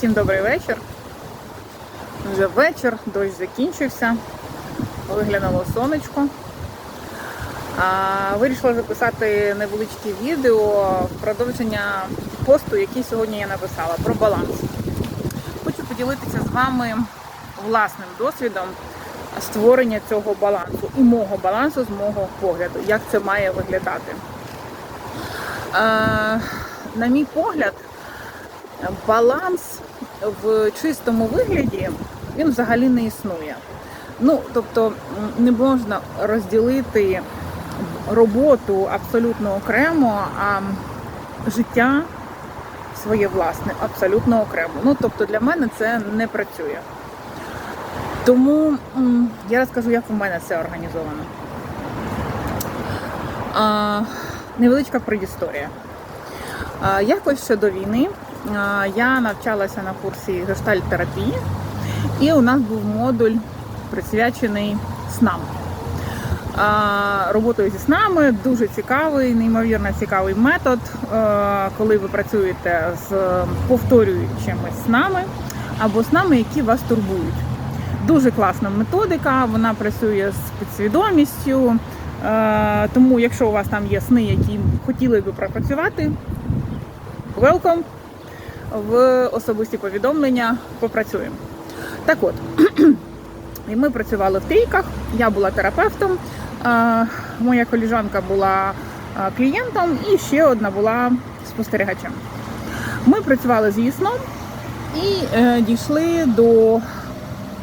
Всім добрий вечір. Вже вечір, дощ закінчився, виглянуло сонечко. А, вирішила записати невеличке відео в продовження посту, який сьогодні я написала про баланс. Хочу поділитися з вами власним досвідом створення цього балансу і мого балансу з мого погляду, як це має виглядати. Е, на мій погляд, баланс в чистому вигляді він взагалі не існує. Ну, тобто не можна розділити роботу абсолютно окремо, а життя своє власне абсолютно окремо. Ну, тобто для мене це не працює. Тому я розкажу, як у мене це організовано. А, невеличка предісторія. Якось ще до війни я навчалася на курсі гештальт-терапії, і у нас був модуль присвячений снам. Роботою зі снами дуже цікавий, неймовірно цікавий метод, коли ви працюєте з повторюючими снами або снами, які вас турбують. Дуже класна методика, вона працює з підсвідомістю. Тому, якщо у вас там є сни, які хотіли би пропрацювати, welcome в особисті повідомлення попрацюємо. Так от, і ми працювали в трійках, я була терапевтом, моя коліжанка була клієнтом і ще одна була спостерігачем. Ми працювали з її сном і е, дійшли до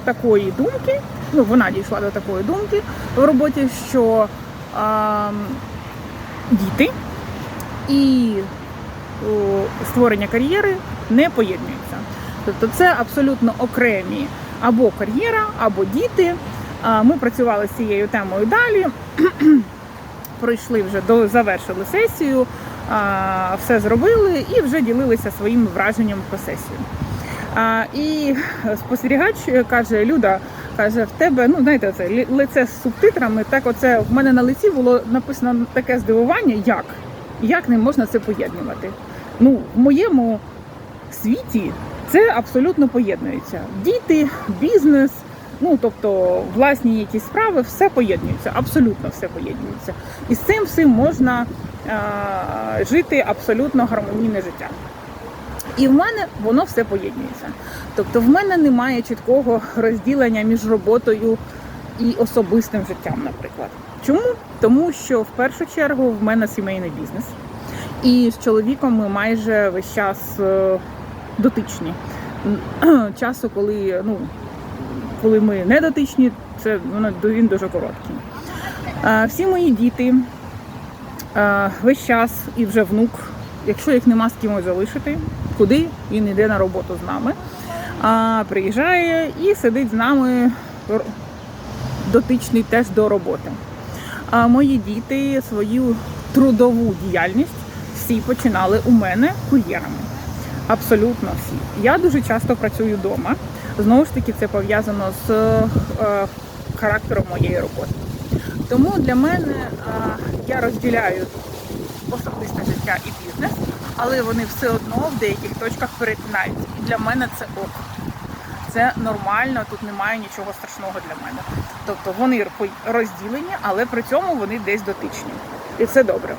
такої думки, ну вона дійшла до такої думки в роботі, що діти і створення кар'єри не поєднуються. Тобто це абсолютно окремі або кар'єра, або діти. Ми працювали з цією темою далі. Пройшли вже до завершили сесію, все зробили і вже ділилися своїм враженням про сесію. І спостерігач каже: Люда, каже, в тебе, ну знаєте, це лице з субтитрами. Так, оце в мене на лиці було написано таке здивування, як? Як не можна це поєднувати? Ну, в моєму світі це абсолютно поєднується. Діти, бізнес, ну тобто власні якісь справи, все поєднується, абсолютно все поєднується. І з цим всім можна а, жити абсолютно гармонійне життя. І в мене воно все поєднується. Тобто в мене немає чіткого розділення між роботою і особистим життям, наприклад. Чому? Тому що в першу чергу в мене сімейний бізнес. І з чоловіком ми майже весь час е, дотичні. Часу, коли, ну, коли ми не дотичні, це воно він дуже короткий. Всі мої діти весь час і вже внук, якщо їх нема з кимось залишити, куди він йде на роботу з нами, приїжджає і сидить з нами дотичний теж до роботи. Мої діти свою трудову діяльність всі починали у мене кур'єрами. Абсолютно всі. Я дуже часто працюю вдома. Знову ж таки, це пов'язано з е, характером моєї роботи. Тому для мене е, я розділяю особисте життя і бізнес, але вони все одно в деяких точках перетинаються. І для мене це ок. Це нормально, тут немає нічого страшного для мене. Тобто вони розділені, але при цьому вони десь дотичні. І це добре.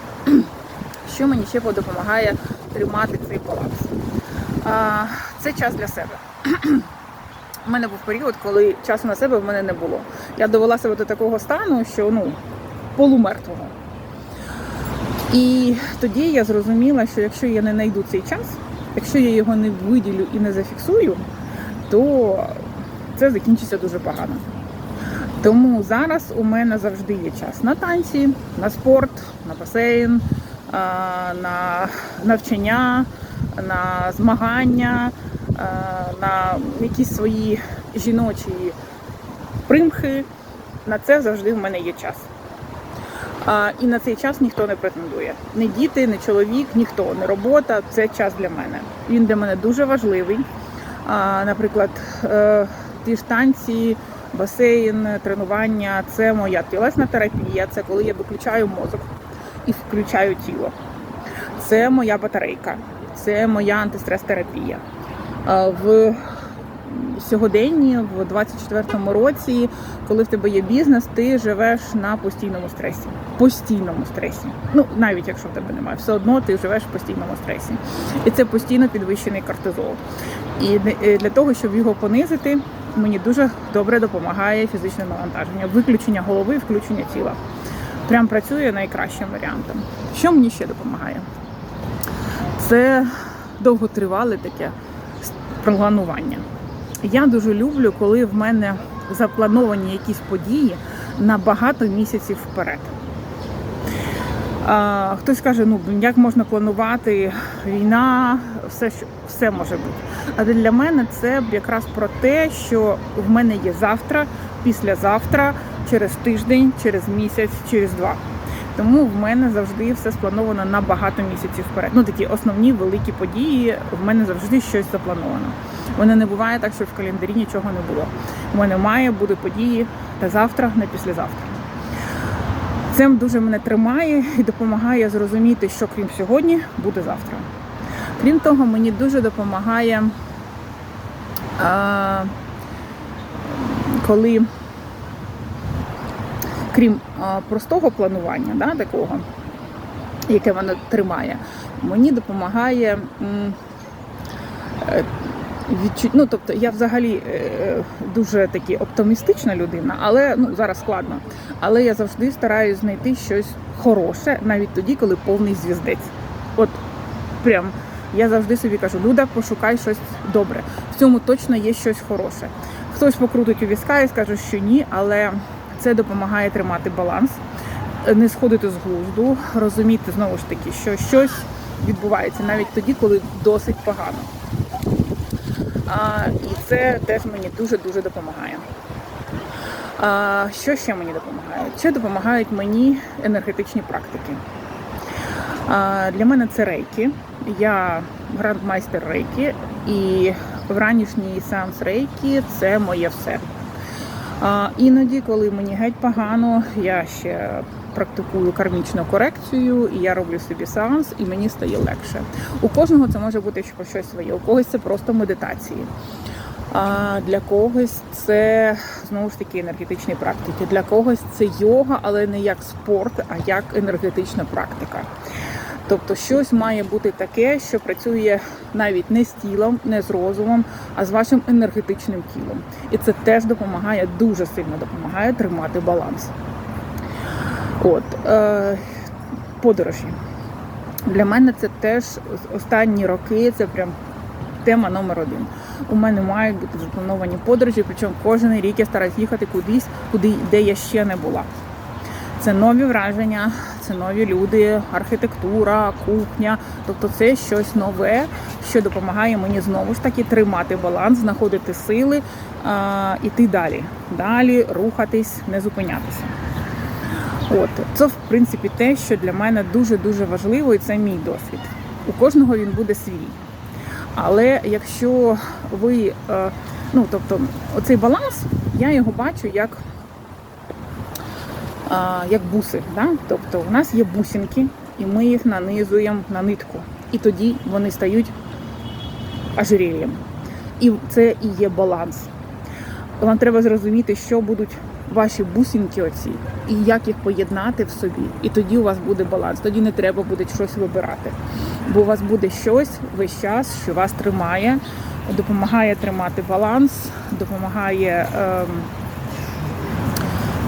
Що мені ще допомагає тримати цей баланс? Це час для себе. У мене був період, коли часу на себе в мене не було. Я довела себе до такого стану, що ну полумертвого. І тоді я зрозуміла, що якщо я не знайду цей час, якщо я його не виділю і не зафіксую, то це закінчиться дуже погано. Тому зараз у мене завжди є час на танці, на спорт, на басейн, на навчання, на змагання, на якісь свої жіночі примхи. На це завжди в мене є час. А, і на цей час ніхто не претендує. Не діти, не чоловік, ніхто, не робота. Це час для мене. Він для мене дуже важливий. А, наприклад, е, ті ж танці, басейн, тренування це моя тілесна терапія. Це коли я виключаю мозок і включаю тіло. Це моя батарейка, це моя антистрес-терапія. В сьогоденні, в 24-му році, коли в тебе є бізнес, ти живеш на постійному стресі. Постійному стресі. Ну, навіть якщо в тебе немає, все одно ти живеш в постійному стресі. І це постійно підвищений кортизол. І е, для того, щоб його понизити, мені дуже добре допомагає фізичне навантаження, виключення голови, включення тіла. Прям працює найкращим варіантом. Що мені ще допомагає? Це довготривале таке планування. Я дуже люблю, коли в мене заплановані якісь події на багато місяців вперед. Хтось каже, ну як можна планувати війна, все, все може бути. Але для мене це якраз про те, що в мене є завтра, післязавтра, через тиждень, через місяць, через два. Тому в мене завжди все сплановано на багато місяців вперед. Ну такі основні великі події. В мене завжди щось заплановано. Воно не буває так, що в календарі нічого не було. У мене має бути події на завтра, на післязавтра. Це дуже мене тримає і допомагає зрозуміти, що крім сьогодні буде завтра. Крім того, мені дуже допомагає, коли крім простого планування, да, такого, яке воно тримає, мені допомагає е. Ну, тобто я взагалі е, дуже таки оптимістична людина, але ну зараз складно. Але я завжди стараюся знайти щось хороше, навіть тоді, коли повний звіздець. От прям я завжди собі кажу, Люда, пошукай щось добре. В цьому точно є щось хороше. Хтось покрутить у візка і скаже, що ні, але це допомагає тримати баланс, не сходити з глузду, розуміти знову ж таки, що щось відбувається навіть тоді, коли досить погано. А, і це теж мені дуже-дуже допомагає. А, що ще мені допомагає? Ще допомагають мені енергетичні практики. А, для мене це рейки. Я грандмайстер рейки, і вранішній сеанс рейки це моє все. А, іноді, коли мені геть погано, я ще практикую кармічну корекцію, і я роблю собі сеанс, і мені стає легше. У кожного це може бути щось- своє, у когось це просто медитації. А для когось це знову ж таки енергетичні практики. Для когось це йога, але не як спорт, а як енергетична практика. Тобто щось має бути таке, що працює навіть не з тілом, не з розумом, а з вашим енергетичним тілом. І це теж допомагає, дуже сильно допомагає тримати баланс. От, е, подорожі. Для мене це теж останні роки, це прям тема номер один. У мене мають бути заплановані подорожі, причому кожен рік я стараюсь їхати кудись, куди де я ще не була. Це нові враження, це нові люди, архітектура, кухня. Тобто це щось нове, що допомагає мені знову ж таки тримати баланс, знаходити сили, іти далі. Далі рухатись, не зупинятися. От це в принципі те, що для мене дуже дуже важливо, і це мій досвід. У кожного він буде свій. Але якщо ви, е, ну тобто, оцей баланс, я його бачу як, як буси. Да? Тобто у нас є бусинки, і ми їх нанизуємо на нитку. І тоді вони стають ожерельєм. І це і є баланс. Вам треба зрозуміти, що будуть ваші бусинки оці, і як їх поєднати в собі. І тоді у вас буде баланс. Тоді не треба буде щось вибирати. Бо у вас буде щось весь час, що вас тримає, допомагає тримати баланс, допомагає ем,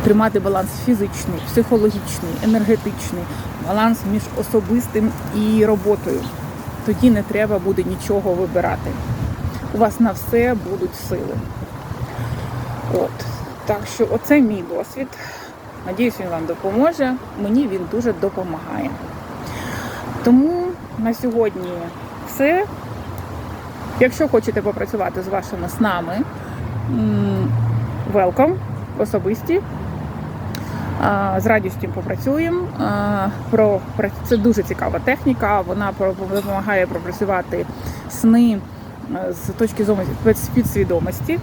тримати баланс фізичний, психологічний, енергетичний, баланс між особистим і роботою. Тоді не треба буде нічого вибирати. У вас на все будуть сили. От. Так що оце мій досвід. Надіюсь, він вам допоможе. Мені він дуже допомагає. Тому на сьогодні все. Якщо хочете попрацювати з вашими снами, welcome, особисті. З радістю попрацюємо. Це дуже цікава техніка. Вона допомагає пропрацювати сни е, з точки зору підсвідомості.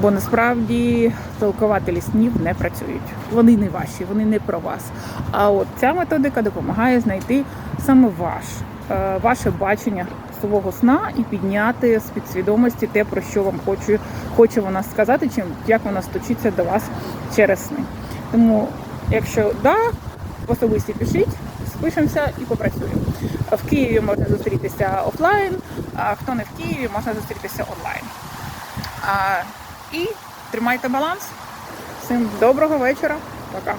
Бо насправді толкователі снів не працюють. Вони не ваші, вони не про вас. А от ця методика допомагає знайти саме ваш, е, ваше бачення свого сна і підняти з підсвідомості те, про що вам хоче, хоче вона сказати, чим як вона стучиться до вас через сни. Тому, якщо да, в особисті пишіть, спишемося і попрацюємо. В Києві можна зустрітися офлайн, а хто не в Києві, можна зустрітися онлайн. А, і тримайте баланс. Всім доброго вечора. Пока.